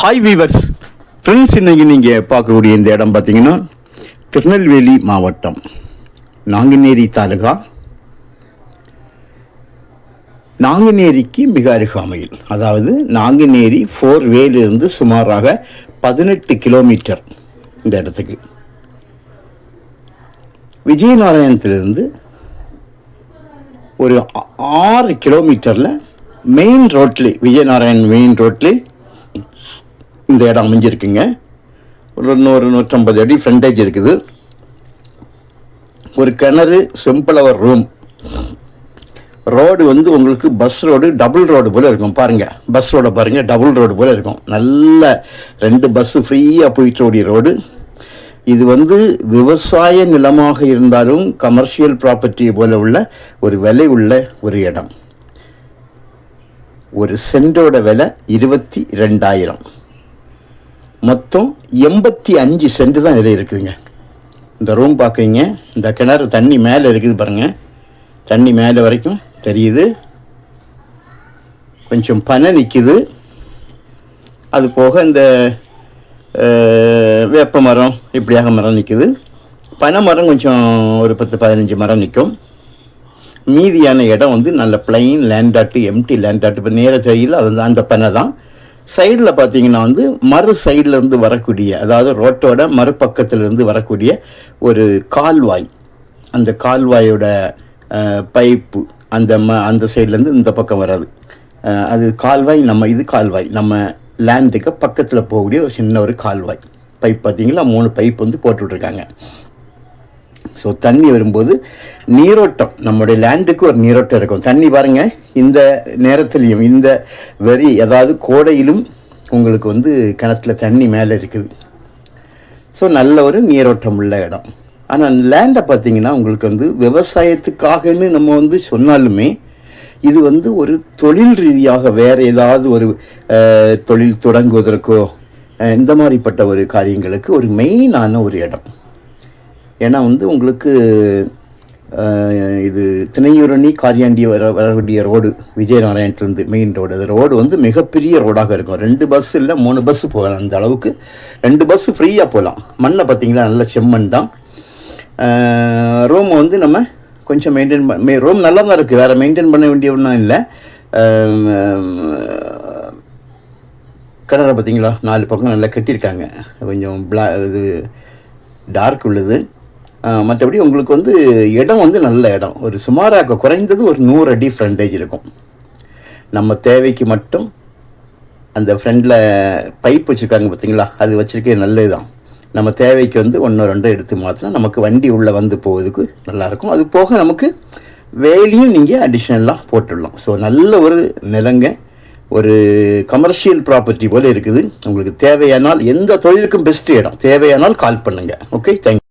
Hi viewers friends இன்றைக்கி நீங்கள் பார்க்கக்கூடிய இந்த இடம் பார்த்தீங்கன்னா திருநெல்வேலி மாவட்டம் நாங்குநேரி தாலுகா. நாங்குநேரிக்கு மிக அருகாமையில் அதாவது நாங்குநேரி ஃபோர் வேலிருந்து சுமாராக பதினெட்டு கிலோமீட்டர் இந்த இடத்துக்கு. விஜயநாராயணத்திலிருந்து ஒரு ஆறு கிலோமீட்டரில் மெயின் ரோட்லே விஜயநாராயண் மெயின் ரோட்லேயே இந்த இடம் அமைஞ்சிருக்குங்க ஒரு நூறு நூற்றம்பது அடி ஃப்ரண்டேஜ் இருக்குது. ஒரு கிணறு சிம்பிளவர் ரூம் ரோடு வந்து உங்களுக்கு பஸ் ரோடு டபுள் ரோடு போல் இருக்கும். பாருங்கள் பஸ் ரோட பாருங்கள் டபுள் ரோடு போல் இருக்கும். நல்ல ரெண்டு பஸ்ஸு ஃப்ரீயாக போயிட்டு ஓடிய ரோடு இது வந்து விவசாய நிலமாக இருந்தாலும் கமர்ஷியல் ப்ராப்பர்ட்டி போல உள்ள ஒரு விலை உள்ள ஒரு இடம். ஒரு சென்டோட விலை இருபத்தி ரெண்டாயிரம் மொத்தம் எண்பத்தி அஞ்சு சென்ட் தான் இதில் இருக்குதுங்க. இந்த ரூம் பார்க்குறீங்க இந்த கிணறு தண்ணி மேலே இருக்குது பாருங்கள் தண்ணி மேலே வரைக்கும் தெரியுது. கொஞ்சம் பனை நிற்கிது அது போக இந்த வேப்ப மரம் இப்படியாக மரம் நிற்கிது பனை மரம் கொஞ்சம் ஒரு பத்து பதினஞ்சு மரம் நிற்கும் மீதியான இடம் வந்து நல்ல பிளைன் லேண்டாட்டு எம்டி லேண்டாட்டு இப்போ நேர தெரியல அது அந்த பனை தான். சைடில் பார்த்தீங்கன்னா வந்து மறு சைடில் வரக்கூடிய அதாவது ரோட்டோட மறுபக்கத்திலிருந்து வரக்கூடிய ஒரு கால்வாய். அந்த கால்வாயோட பைப்பு அந்த ம அந்த சைட்லேருந்து இந்த பக்கம் வராது. அது கால்வாய் நம்ம இது கால்வாய். நம்ம லேண்டுக்கு பக்கத்தில் போகக்கூடிய ஒரு சின்ன ஒரு கால்வாய். பைப் பார்த்தீங்களா மூணு பைப் வந்து போட்டுட்ருக்காங்க. ஸோ தண்ணி வரும்போது நீரோட்டம் நம்முடைய லேண்டுக்கு ஒரு நீரோட்டம் இருக்கும். தண்ணி பாருங்கள் இந்த நேரத்துலையும் இந்த வரி அதாவது கோடையிலும் உங்களுக்கு வந்து கிணத்துல தண்ணி மேலே இருக்குது. ஸோ நல்ல ஒரு நீரோட்டம் உள்ள இடம். ஆனால் லேண்டை பார்த்தீங்கன்னா உங்களுக்கு வந்து விவசாயத்துக்காகன்னு நம்ம வந்து சொன்னாலுமே இது வந்து ஒரு தொழில் ரீதியாக வேறு ஏதாவது ஒரு தொழில் தொடங்குவதற்கோ இந்த மாதிரிப்பட்ட ஒரு காரியங்களுக்கு ஒரு மெயினான ஒரு இடம். ஏன்னா வந்து உங்களுக்கு இது திணையூரணி காரியாண்டி வர வரக்கூடிய ரோடு விஜயநாராயணத்துலேருந்து மெயின் ரோடு அது ரோடு வந்து மிகப்பெரிய ரோடாக இருக்கும். ரெண்டு பஸ் இல்லை மூணு பஸ் போகலாம் அந்த அளவுக்கு. ரெண்டு பஸ் ஃப்ரீயாக போகலாம். மண்ணை பார்த்திங்களா? நல்ல செம்மண் தான். ரூம் வந்து நம்ம கொஞ்சம் மெயின்டைன் பண்ண ரூம் நல்லா தான் இருக்குது வேறு மெயின்டைன் பண்ண வேண்டிய ஒன்றும் இல்லை. கிணறு பார்த்தீங்களா? நாலு பக்கம் நல்லா கட்டியிருக்காங்க. கொஞ்சம் பிளா இது டார்க் உள்ளது. மற்றபடி உங்களுக்கு வந்து இடம் வந்து நல்ல இடம். ஒரு சுமாராக குறைந்தது ஒரு நூறு அடி ஃப்ரண்டேஜ் இருக்கும். நம்ம தேவைக்கு மட்டும் அந்த ஃப்ரண்டில் பைப் வச்சுருக்காங்க பார்த்தீங்களா அது வச்சுருக்கே நல்லது தான் நம்ம தேவைக்கு வந்து ஒன்று ரெண்டோ எடுத்து மாற்றினா நமக்கு வண்டி உள்ளே வந்து போவதுக்கு நல்லாயிருக்கும். அது போக நமக்கு வேலையும் நீங்கள் அடிஷ்னலாக போட்டுடலாம். ஸோ நல்ல ஒரு நிலங்க ஒரு கமர்ஷியல் ப்ராப்பர்ட்டி போல இருக்குது. உங்களுக்கு தேவையானால் எந்த தொழிலுக்கும் பெஸ்ட் இடம். தேவையானால் கால் பண்ணுங்கள் ஓகே தேங்க்